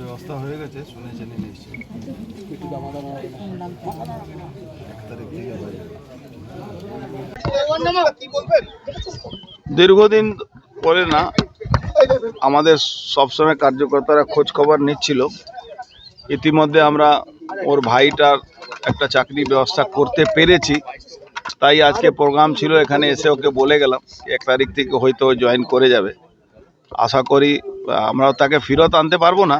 ব্যবস্থা হয়ে গেছে, শুনে জেনে থেকে দীর্ঘদিন পরে না, আমাদের সবসময় কার্যকর্তারা খোঁজ খবর নিচ্ছিল। ইতিমধ্যে আমরা ওর ভাইটার একটা চাকরি ব্যবস্থা করতে পেরেছি। তাই আজকে প্রোগ্রাম ছিল, এখানে এসে ওকে বলে গেলাম এক তারিখ থেকে হয়তো জয়েন করে যাবে। আশা করি আমরা তাকে ফেরত আনতে পারব না।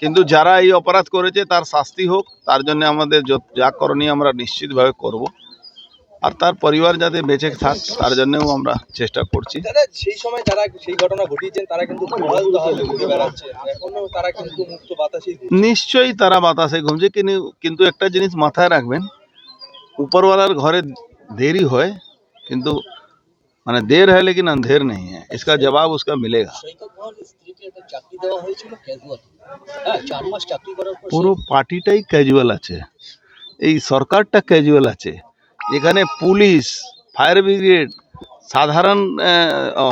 কিন্তু যারা এই অপরাধ করেছে তার শাস্তি হোক তার জন্য আমাদের যত- যা করণীয় আমরা নিশ্চিতভাবে করব আর তার পরিবার যাতে বেঁচে থাক তার জন্যও আমরা চেষ্টা করছি দাদা সেই সময় যারা সেই ঘটনা ঘটিয়েছেন তারা কিন্তু উড়াল জাহাজে ঘুরে বেড়াচ্ছে এখনো তারা কিন্তু মুক্ত বাতাসেই ঘুরছে। নিশ্চয়ই তারা বাতাসে ঘুমছে কিন্তু কিন্তু একটা জিনিস মাথায় রাখবেন উপরওয়ালার ঘরে দেরি হয় কিন্তু মানে देर है लेकिन अंधेर नहीं है इसका जवाब उसका मिलेगा হ্যাঁ পর পুরো পার্টিটাই ক্যাজুয়াল আছে। এই সরকারটা ক্যাজুয়াল আছে। এখানে পুলিশ ফায়ার ব্রিগেড সাধারণ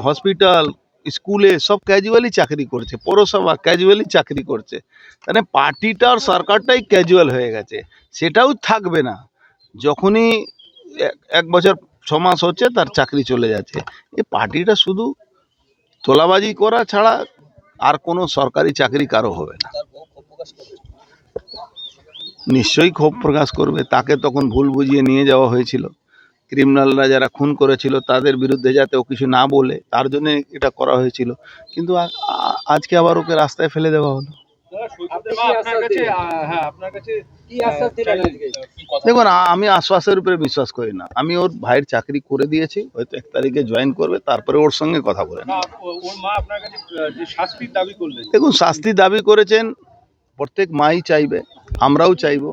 হসপিটাল স্কুলে সব ক্যাজুয়ালি চাকরি করছে। পৌরসভা ক্যাজুয়ালি চাকরি করছে। মানে পার্টিটা আর সরকারটাই ক্যাজুয়াল হয়ে গেছে। সেটাও থাকবে না। যখনই এক বছর, ছ মাস হচ্ছে, তার চাকরি চলে যাচ্ছে। এই পার্টিটা শুধু তোলাবাজি করা ছাড়া আর কোনো সরকারি চাকরি কারও হবে না। নিশ্চয়ই ক্ষোভ প্রকাশ করবে। তাকে তখন ভুল বুঝিয়ে নিয়ে যাওয়া হয়েছিল। ক্রিমিনালরা যারা খুন করেছিল তাদের বিরুদ্ধে যাতে ও কিছু না বলে তার জন্য এটা করা হয়েছিল। কিন্তু আজকে আবার ওকে রাস্তায় ফেলে দেওয়া হলো। দেখুন আমি আশ্বাসের উপরে বিশ্বাস করি না। আমি ওর ভাইয়ের চাকরি করে দিয়েছি হয়তো এক তারিখে জয়েন করবে তারপরে ওর সঙ্গে কথা বলে নেব। ওর মা আপনার কাছে আহ, যে শাস্তির দাবি করলেন। দেখুন শাস্তি দাবি করেছেন প্রত্যেক মাই চাইবে আমরাও চাইব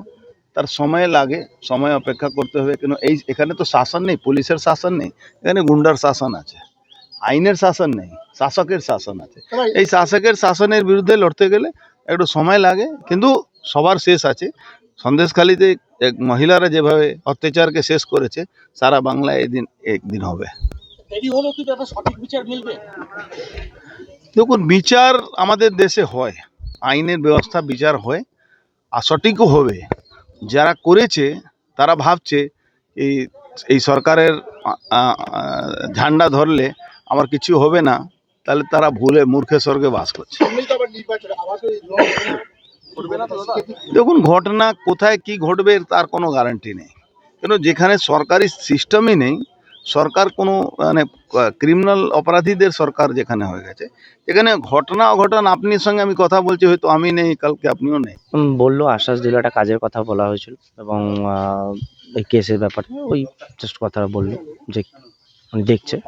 তার সময় লাগে সময় অপেক্ষা করতে হবে কেন এই এখানে তো শাসন নেই পুলিশের শাসন নেই এখানে গুন্ডার শাসন আছে আইনের শাসন নেই শাসকের শাসন আছে। এই শাসকের শাসনের বিরুদ্ধে লড়তে গেলে একটু সময় লাগে কিন্তু সবার শেষ আছে। সন্দেশখালিতে এক মহিলারা যেভাবে অত্যাচারকে শেষ করেছে সারা বাংলায় এদিন একদিন হবে। দেখুন বিচার আমাদের দেশে হয় আইনের ব্যবস্থা বিচার হয় আর সঠিকও হবে। যারা করেছে তারা ভাবছে এই এই সরকারের ঝান্ডা ধরলে আমার কিছু হবে না তাহলে তারা ভুলে মূর্খে স্বর্গে বাস করছে। দেখুন ঘটনা কোথায় কি ঘটবে তার কোনো গ্যারান্টি নেই। কেন যেখানে সরকারি সিস্টেমই নেই সরকার কোনো মানে ক্রিমিনাল অপরাধীদের সরকার যেখানে হয়ে গেছে এখানে ঘটনা অঘটন আপনির সঙ্গে আমি কথা বলছি হয়তো আমি নেই কালকে আপনিও নেই। বলল আশ্বাস দিল একটা কাজের কথা বলা হয়েছিল এবং এই কেসের ব্যাপারে ওই জাস্ট কথা বলল যে দেখছে। আহ,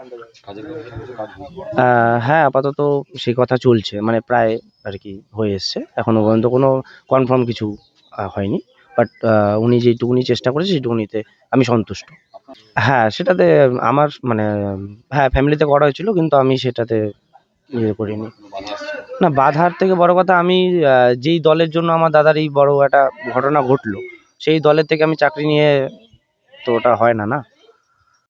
হ্যাঁ আপাতত সেই কথা চলছে। মানে প্রায় আর কি হয়ে এসছে। এখনও পর্যন্ত কোনো কনফার্ম কিছু হয়নি। বাট উনি যেটুকুনি চেষ্টা করেছে, সেটুকুনিতে আমি সন্তুষ্ট। হ্যাঁ সেটাতে আমার মানে হ্যাঁ ফ্যামিলিতে করা হয়েছিল, কিন্তু আমি সেটাতে ইয়ে করিনি। না, বাধার থেকে বড় কথা আমি যেই দলের জন্য আমার দাদার এই বড় একটা ঘটনা ঘটলো, সেই দলের থেকে আমি চাকরি নিয়ে তো ওটা হয় না না।